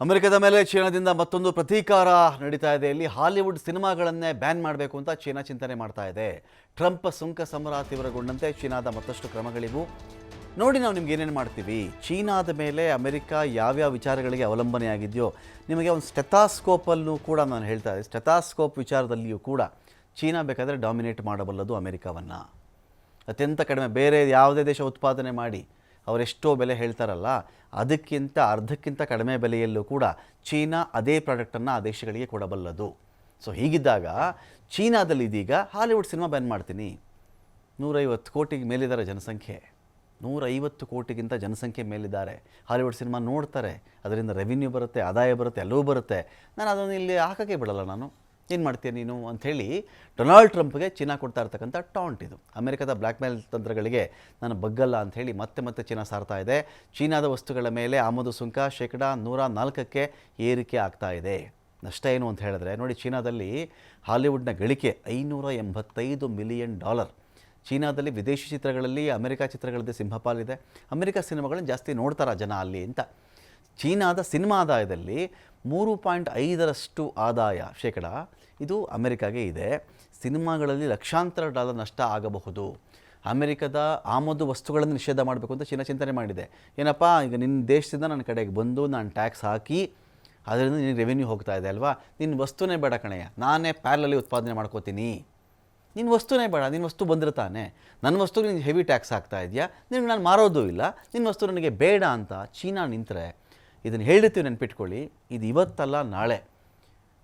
ಅಮೆರಿಕದ ಮೇಲೆ ಚೀನಾದಿಂದ ಮತ್ತೊಂದು ಪ್ರತೀಕಾರ ನಡೀತಾ ಇದೆ. ಇಲ್ಲಿ ಹಾಲಿವುಡ್ ಸಿನಿಮಾಗಳನ್ನೇ ಬ್ಯಾನ್ ಮಾಡಬೇಕು ಅಂತ ಚೀನಾ ಚಿಂತನೆ ಮಾಡ್ತಾ ಇದೆ. ಟ್ರಂಪ್ ಸುಂಕ ಸಮರ ತೀವ್ರಗೊಂಡಂತೆ ಚೀನಾದ ಮತ್ತಷ್ಟು ಕ್ರಮಗಳಿವು. ನೋಡಿ ನಾವು ನಿಮ್ಗೆ ಏನೇನು ಮಾಡ್ತೀವಿ. ಚೀನಾದ ಮೇಲೆ ಅಮೆರಿಕ ಯಾವ್ಯಾವ ವಿಚಾರಗಳಿಗೆ ಅವಲಂಬನೆಯಾಗಿದೆಯೋ ನಿಮಗೆ ಒಂದು ಸ್ಟೆಥಾಸ್ಕೋಪಲ್ಲೂ ಕೂಡ ನಾನು ಹೇಳ್ತಾ ಇದ್ದೆ. ಸ್ಟೆಥಾಸ್ಕೋಪ್ ವಿಚಾರದಲ್ಲಿಯೂ ಕೂಡ ಚೀನಾ ಬೇಕಾದರೆ ಡಾಮಿನೇಟ್ ಮಾಡಬಲ್ಲದು ಅಮೆರಿಕವನ್ನು. ಅತ್ಯಂತ ಕಡಿಮೆ. ಬೇರೆ ಯಾವುದೇ ದೇಶ ಉತ್ಪಾದನೆ ಮಾಡಿ ಅವರೆಷ್ಟೋ ಬೆಲೆ ಹೇಳ್ತಾರಲ್ಲ, ಅದಕ್ಕಿಂತ ಅರ್ಧಕ್ಕಿಂತ ಕಡಿಮೆ ಬೆಲೆಯಲ್ಲೂ ಕೂಡ ಚೀನಾ ಅದೇ ಪ್ರಾಡಕ್ಟನ್ನು ಆ ದೇಶಗಳಿಗೆ ಕೊಡಬಲ್ಲದು. ಸೊ ಹೀಗಿದ್ದಾಗ ಚೀನಾದಲ್ಲಿ ಇದೀಗ ಹಾಲಿವುಡ್ ಸಿನಿಮಾ ಬ್ಯಾನ್ ಮಾಡ್ತೀನಿ. ನೂರೈವತ್ತು ಕೋಟಿಗೆ ಮೇಲಿದ್ದಾರೆ ಜನಸಂಖ್ಯೆ. ನೂರೈವತ್ತು ಕೋಟಿಗಿಂತ ಜನಸಂಖ್ಯೆ ಮೇಲಿದ್ದಾರೆ. ಹಾಲಿವುಡ್ ಸಿನಿಮಾ ನೋಡ್ತಾರೆ, ಅದರಿಂದ ರೆವಿನ್ಯೂ ಬರುತ್ತೆ, ಆದಾಯ ಬರುತ್ತೆ ಎಲ್ಲವೂ ಬರುತ್ತೆ. ನಾನು ಅದನ್ನು ಇಲ್ಲಿ ಹಾಕೋಕ್ಕೆ ಬಿಡಲ್ಲ ನಾನು. ಏನು ಮಾಡ್ತೀಯ ನೀನು ಅಂಥೇಳಿ ಡೊನಾಲ್ಡ್ ಟ್ರಂಪ್ಗೆ ಚೀನಾ ಕೊಡ್ತಾ ಇರ್ತಕ್ಕಂಥ ಟಾಂಟ್ ಇದು. ಅಮೆರಿಕದ ಬ್ಲ್ಯಾಕ್ ಮೇಲ್ ತಂತ್ರಗಳಿಗೆ ನಾನು ಬಗ್ಗಲ್ಲ ಅಂಥೇಳಿ ಮತ್ತೆ ಮತ್ತೆ ಚೀನಾ ಸಾರ್ತಾ ಇದೆ. ಚೀನಾದ ವಸ್ತುಗಳ ಮೇಲೆ ಆಮದು ಸುಂಕ ಶೇಕಡ ನೂರ ನಾಲ್ಕಕ್ಕೆ ಏರಿಕೆ ಆಗ್ತಾ ಇದೆ. ನಷ್ಟ ಏನು ಅಂತ ಹೇಳಿದ್ರೆ ನೋಡಿ ಚೀನಾದಲ್ಲಿ ಹಾಲಿವುಡ್ನ ಗಳಿಕೆ ಐನೂರ ಎಂಬತ್ತೈದು ಮಿಲಿಯನ್ ಡಾಲರ್. ಚೀನಾದಲ್ಲಿ ವಿದೇಶಿ ಚಿತ್ರಗಳಲ್ಲಿ ಅಮೆರಿಕ ಚಿತ್ರಗಳದ್ದೇ ಸಿಂಹಪಾಲಿದೆ ಅಮೆರಿಕ ಸಿನಿಮಾಗಳನ್ನ ಜಾಸ್ತಿ ನೋಡ್ತಾರ ಜನ ಅಲ್ಲಿ ಅಂತ. ಚೀನಾದ ಸಿನಿಮಾ ಆದಾಯದಲ್ಲಿ ಮೂರು ಪಾಯಿಂಟ್ ಐದರಷ್ಟು ಆದಾಯ ಶೇಕಡ ಇದು ಅಮೆರಿಕಾಗೆ ಇದೆ. ಸಿನಿಮಾಗಳಲ್ಲಿ ಲಕ್ಷಾಂತರ ಡಾಲರ್ ನಷ್ಟ ಆಗಬಹುದು. ಅಮೆರಿಕದ ಆಮದು ವಸ್ತುಗಳನ್ನು ನಿಷೇಧ ಮಾಡಬೇಕು ಅಂತ ಚೀನಾ ಚಿಂತನೆ ಮಾಡಿದೆ. ಏನಪ್ಪ, ಈಗ ನಿನ್ನ ದೇಶದಿಂದ ನನ್ನ ಕಡೆಗೆ ಬಂದು ನಾನು ಟ್ಯಾಕ್ಸ್ ಹಾಕಿ ಅದರಿಂದ ನಿನಗೆ ರೆವೆನ್ಯೂ ಹೋಗ್ತಾ ಇದೆ ಅಲ್ವಾ? ನಿನ್ನ ವಸ್ತುನೇ ಬೇಡ ಕಣಯ್ಯ ನಾನೇ ಪ್ಯಾರಲಲ್ಲಿ ಉತ್ಪಾದನೆ ಮಾಡ್ಕೋತೀನಿ. ನಿನ್ನ ವಸ್ತುನೇ ಬೇಡ, ನಿನ್ನ ವಸ್ತು ಬಂದಿರ್ತಾನೆ ನನ್ನ ವಸ್ತುಗೆ ನೀನು ಹೆವಿ ಟ್ಯಾಕ್ಸ್ ಆಗ್ತಾ ಇದೆಯಾ? ನಿನಗೆ ನಾನು ಮಾರೋದು ಇಲ್ಲ. ನಿನ್ನ ವಸ್ತು ನನಗೆ ಬೇಡ ಅಂತ ಚೀನಾ ನಿಂತರೆ. ಇದನ್ನು ಹೇಳಿರ್ತೀವಿ ನೆನ್ಪಿಟ್ಕೊಳ್ಳಿ. ಇದು ಇವತ್ತಲ್ಲ ನಾಳೆ.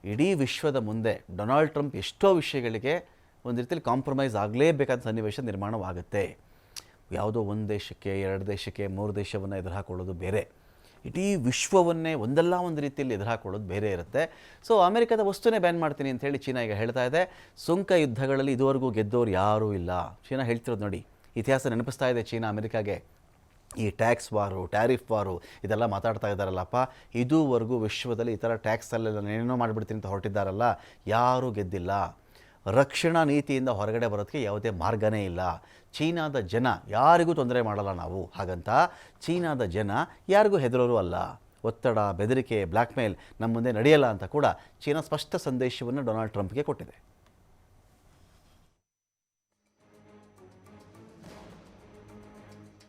ಇಡೀ ವಿಶ್ವದ ಮುಂದೆ ಡೊನಾಲ್ಡ್ ಟ್ರಂಪ್ ಎಷ್ಟೋ ವಿಷಯಗಳಿಗೆ ಒಂದು ರೀತಿಯಲ್ಲಿ ಕಾಂಪ್ರಮೈಸ್ ಆಗಲೇಬೇಕಾದ ಸನ್ನಿವೇಶ ನಿರ್ಮಾಣವಾಗುತ್ತೆ. ಯಾವುದೋ ಒಂದು ದೇಶಕ್ಕೆ, ಎರಡು ದೇಶಕ್ಕೆ, ಮೂರು ದೇಶವನ್ನು ಎದುರು ಹಾಕೊಳ್ಳೋದು ಬೇರೆ. ಇಡೀ ವಿಶ್ವವನ್ನೇ ಒಂದಲ್ಲ ಒಂದು ರೀತಿಯಲ್ಲಿ ಎದುರು ಹಾಕೊಳ್ಳೋದು ಬೇರೆ ಇರುತ್ತೆ. ಸೊ ಅಮೆರಿಕದ ವಸ್ತುನೇ ಬ್ಯಾನ್ ಮಾಡ್ತೀನಿ ಅಂತ ಹೇಳಿ ಚೀನಾ ಈಗ ಹೇಳ್ತಾ ಇದೆ. ಸುಂಕ ಯುದ್ಧಗಳಲ್ಲಿ ಇದುವರೆಗೂ ಗೆದ್ದೋರು ಯಾರೂ ಇಲ್ಲ. ಚೀನಾ ಹೇಳ್ತಿರೋದು ನೋಡಿ, ಇತಿಹಾಸ ನೆನಪಿಸ್ತಾ ಇದೆ ಚೀನಾ ಅಮೆರಿಕಾಗೆ. ಈ ಟ್ಯಾಕ್ಸ್ ವಾರು, ಟ್ಯಾರಿಫ್ ವಾರು ಇದೆಲ್ಲ ಮಾತಾಡ್ತಾ ಇದ್ದಾರಲ್ಲಪ್ಪ. ಇದುವರೆಗೂ ವಿಶ್ವದಲ್ಲಿ ಈ ಥರ ಟ್ಯಾಕ್ಸಲ್ಲೆಲ್ಲ ಏನೇನೋ ಮಾಡಿಬಿಡ್ತೀನಿ ಅಂತ ಹೊರಟಿದ್ದಾರಲ್ಲ, ಯಾರೂ ಗೆದ್ದಿಲ್ಲ. ರಕ್ಷಣಾ ನೀತಿಯಿಂದ ಹೊರಗಡೆ ಬರೋದಕ್ಕೆ ಯಾವುದೇ ಮಾರ್ಗನೇ ಇಲ್ಲ. ಚೀನಾದ ಜನ ಯಾರಿಗೂ ತೊಂದರೆ ಮಾಡಲ್ಲ ನಾವು. ಹಾಗಂತ ಚೀನಾದ ಜನ ಯಾರಿಗೂ ಹೆದರೋರು ಅಲ್ಲ. ಒತ್ತಡ, ಬೆದರಿಕೆ, ಬ್ಲ್ಯಾಕ್ಮೇಲ್ ನಮ್ಮ ಮುಂದೆ ನಡೆಯಲ್ಲ ಅಂತ ಕೂಡ ಚೀನಾ ಸ್ಪಷ್ಟ ಸಂದೇಶವನ್ನು ಡೊನಾಲ್ಡ್ ಟ್ರಂಪ್ಗೆ ಕೊಟ್ಟಿದೆ.